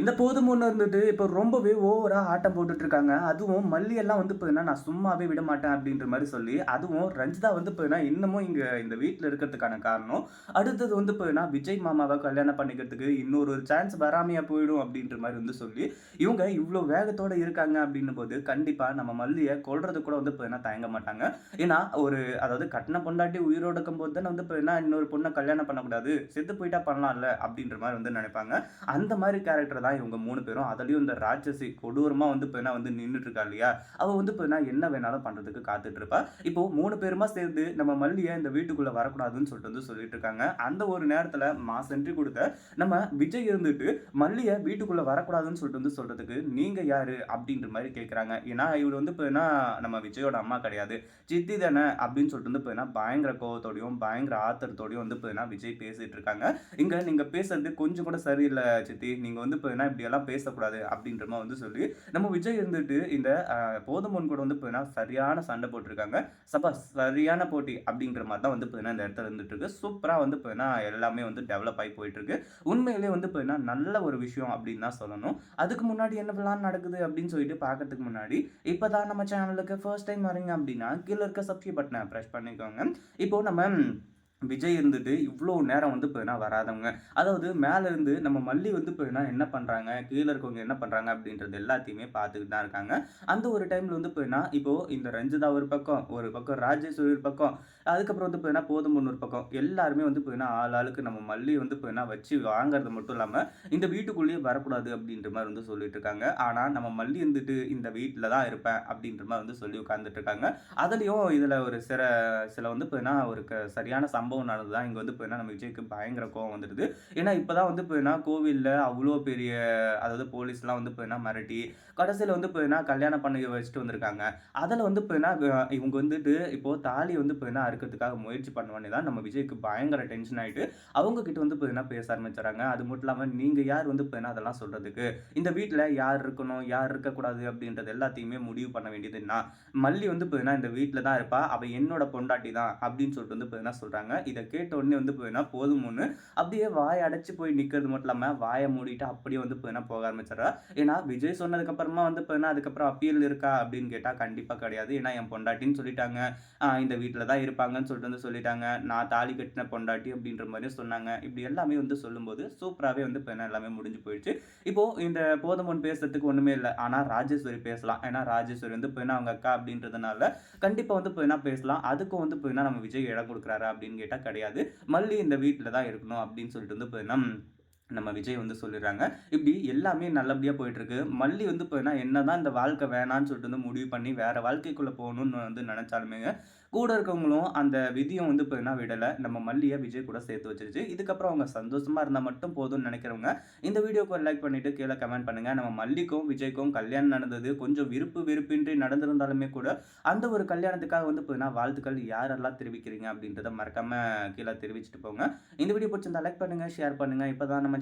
இந்த போதும் ஒன்று இருந்துட்டு இப்போ ரொம்பவே ஓவராக ஆட்டம் போட்டுட்டு இருக்காங்க அதுவும் மல்லியெல்லாம் வந்து போயினா நான் சும்மாவே விட மாட்டேன் அப்படின்ற மாதிரி சொல்லி அதுவும் ரஞ்சிதா வந்து போயினா இன்னமும் இங்கே இந்த வீட்டில் இருக்கிறதுக்கான காரணம். அடுத்தது வந்து போயினா விஜய் மாமாவை கல்யாணம் பண்ணிக்கிறதுக்கு இன்னொரு ஒரு சான்ஸ் வராமையாக போயிடும் அப்படின்ற மாதிரி வந்து சொல்லி இவங்க இவ்வளோ வேகத்தோடு இருக்காங்க அப்படின்னும் போது கண்டிப்பாக நம்ம மல்லியை கொள்றது கூட வந்து போயினா தயங்க மாட்டாங்க. ஏன்னா ஒரு அதாவது கட்டின பொண்டாட்டி உயிரோடு இருக்கும்போது தானே வந்து போயினா இன்னொரு பொண்ணை கல்யாணம் பண்ணக்கூடாது. செத்து போயிட்டா பண்ணலாம்ல அப்படின்ற மாதிரி வந்து நினைப்பாங்க. அந்த மாதிரி கேரக்டர் தான் இவங்க மூணு பேரும் அதுலேயும் இந்த ராட்சசி கொடூரமாக வந்து இப்போ வந்து நின்றுட்டு இருக்கா இல்லையா? அவள் வந்து இப்போ என்ன வேணாலும் பண்ணுறதுக்கு காத்துட்டு இருப்பா இப்போ மூணு பேருமா சேர்ந்து நம்ம மல்லியை இந்த வீட்டுக்குள்ளே வரக்கூடாதுன்னு சொல்லிட்டு வந்து சொல்லிட்டு இருக்காங்க அந்த ஒரு நேரத்தில் மா சென்ட்ரி கொடுத்த நம்ம விஜய் இருந்துட்டு மல்லியை வீட்டுக்குள்ளே வரக்கூடாதுன்னு சொல்லிட்டு வந்து சொல்கிறதுக்கு நீங்கள் யார்? அப்படின்ற மாதிரி கேட்குறாங்க ஏன்னா இவர் வந்து இப்போ நம்ம விஜயோட அம்மா கிடையாது. சித்தி தானே? அப்படின்னு சொல்லிட்டு வந்து இப்போ பயங்கர கோவத்தோடையும் பயங்கர ஆத்திரத்தோடையும் வந்து இப்போ விஜய் பேசிட்டு இருக்காங்க இங்கே நீங்கள் பேசுறது கொஞ்சம் கூட சரியில்லை சித்தி. நீங்கள் வந்து இப்போ இப்படியெல்லாம் பேசக்கூடாது அப்படின்ற மாதிரி வந்து சொல்லி நம்ம விஜய் இருந்துட்டு இந்த போதுமன் கூட வந்து பார்த்தீங்கன்னா சரியான சண்டை போட்டிருக்காங்க. சப்பா சரியான போட்டி அப்படிங்கிற மாதிரி தான் வந்து பார்த்தீங்கன்னா இந்த இடத்துல இருந்துட்டு இருக்கு சூப்பராக வந்து பார்த்தீங்கன்னா எல்லாமே வந்து டெவலப் ஆகி போயிட்டு இருக்கு உண்மையிலேயே வந்து பார்த்தீங்கன்னா நல்ல ஒரு விஷயம் அப்படின்னு தான் சொல்லணும். அதுக்கு முன்னாடி என்ன நடக்குது அப்படின்னு சொல்லிட்டு பார்க்கறதுக்கு முன்னாடி இப்போ தான் நம்ம சேனலுக்கு ஃபர்ஸ்ட் டைம் வரீங்க அப்படின்னா கீழே இருக்க சப்ஸ்கிரைப் பட்டனை ப்ரெஸ் பண்ணிக்கோங்க. இப்போ நம்ம விஜய் இருந்துட்டு இவ்வளோ நேரம் வந்து இப்போ வராதவங்க. அதாவது மேலேருந்து நம்ம மல்லி வந்து இப்போ என்ன பண்ணுறாங்க கீழே இருக்கவங்க என்ன பண்ணுறாங்க அப்படின்றது எல்லாத்தையுமே பார்த்துக்கிட்டு தான் இருக்காங்க. அந்த ஒரு டைமில் வந்து போயினா இப்போது இந்த ரஞ்சிதா ஒரு பக்கம் ஒரு பக்கம் ராஜேஷ் ஒரு பக்கம் அதுக்கப்புறம் வந்து போயினா போதும் ஒரு பக்கம் எல்லாருமே வந்து போயினா ஆள் ஆளுக்கு நம்ம மல்லி வந்து போயினா வச்சு வாங்குறது மட்டும் இல்லாமல் இந்த வீட்டுக்குள்ளேயே வரக்கூடாது அப்படின்ற மாதிரி வந்து சொல்லிட்டு இருக்காங்க. ஆனால் நம்ம மல்லி இருந்துட்டு இந்த வீட்டில் தான் இருப்பேன் அப்படின்ற மாதிரி வந்து சொல்லி உட்காந்துட்டு இருக்காங்க. அதுலேயும் இதில் ஒரு சில சில வந்து போயினா ஒரு சரியான சம்பவம் சம்பவம் நடந்து தான் இங்கே வந்து போயினா நம்ம விஜய்க்கு பயங்கர கோவம் வந்துடுது. ஏன்னா இப்போ தான் வந்து போயினா கோவிலில் அவ்வளோ பெரிய அதாவது போலீஸ்லாம் வந்து போயினா மிரட்டி கடைசியில் வந்து போயினா கல்யாணம் பண்ணி வச்சுட்டு வந்திருக்காங்க. அதில் வந்து போயினா இவங்க வந்துட்டு இப்போது தாலி வந்து போயினா அறுக்கிறதுக்காக முயற்சி பண்ண தான் நம்ம விஜய்க்கு பயங்கர டென்ஷன் ஆகிட்டு அவங்க கிட்ட வந்து போயினா பேச ஆரம்பிச்சுறாங்க அது மட்டும் இல்லாமல் நீங்கள் யார் வந்து போயினா அதெல்லாம் சொல்கிறதுக்கு இந்த வீட்டில் யார் இருக்கணும்? யார் இருக்கக்கூடாது? அப்படின்றது எல்லாத்தையுமே முடிவு பண்ண வேண்டியது என்ன? மல்லி வந்து போயினா இந்த வீட்டில் தான் இருப்பா. அவள் என்னோட பொண்டாட்டி தான் அப்படின்னு சொல்லிட்டு வந்து போயினா சொல்கிறாங்க இதை கேட்ட உடனே வந்து போயினா போதும் ஒன்று அப்படியே வாய் அடைச்சி போய் நிற்கிறது மட்டும் இல்லாமல் வாயை மூடிட்டு அப்படியே வந்து போயினா போக ஆரம்பிச்சிடறா. ஏன்னா விஜய் சொன்னதுக்கப்புறமா வந்து போயினா அதுக்கப்புறம் அப்பீல் இருக்கா அப்படின்னு கேட்டால் கண்டிப்பாக கிடையாது. ஏன்னா என் பொண்டாட்டின்னு சொல்லிட்டாங்க. இந்த வீட்டில் தான் இருப்பாங்கன்னு சொல்லிட்டு வந்து சொல்லிட்டாங்க. நான் தாலி கட்டின பொண்டாட்டி அப்படின்ற மாதிரியும் சொன்னாங்க. இப்படி எல்லாமே வந்து சொல்லும்போது சூப்பராகவே வந்து போயினா எல்லாமே முடிஞ்சு போயிடுச்சு. இப்போது இந்த போதமன் பேசுறதுக்கு ஒன்றுமே இல்லை. ஆனால் ராஜேஸ்வரி பேசலாம். ஏன்னா ராஜேஸ்வரி வந்து போயினா அவங்க அக்கா அப்படின்றதுனால கண்டிப்பாக வந்து போயினா பேசலாம். அதுக்கும் வந்து போயினா நம்ம விஜய் இடம் கொடுக்குறாரு அப்படின்னு கேட்டால் கேட்டால் கிடையாது. மல்லி இந்த வீட்டில் தான் இருக்கணும் அப்படின்னு சொல்லிட்டு வந்து இப்போ நம்ம விஜய் வந்து சொல்லிடுறாங்க. இப்படி எல்லாமே நல்லபடியாக போயிட்டுருக்கு. மல்லி வந்து இப்போ என்ன தான் இந்த வாழ்க்கை வேணான்னு சொல்லிட்டு வந்து முடிவு பண்ணி வேறு வாழ்க்கைக்குள்ளே போகணும்னு வந்து நினச்சாலுமே கூட இருக்கவங்களும் அந்த விதியும் வந்து இப்போ என்ன விடலை. நம்ம மல்லியை விஜய் கூட சேர்த்து வச்சிருச்சு. இதுக்கப்புறம் அவங்க சந்தோஷமாக இருந்தால் மட்டும் போதும்னு நினைக்கிறவங்க இந்த வீடியோக்கு லைக் பண்ணிவிட்டு கீழே கமெண்ட் பண்ணுங்கள் நம்ம மல்லிக்கும் விஜய்க்கும் கல்யாணம் நடந்தது. கொஞ்சம் விருப்பு வெறுப்பின்றி நடந்திருந்தாலுமே கூட அந்த ஒரு கல்யாணத்துக்காக வந்து இப்போ வாழ்த்துக்கள் யாரெல்லாம் தெரிவிக்கிறீங்க அப்படின்றத மறக்காமல் கீழே தெரிவிச்சுட்டு போங்க. இந்த வீடியோ பிடிச்சிருந்தா லைக் பண்ணுங்கள் ஷேர் பண்ணுங்கள் இப்போ தான் நம்ம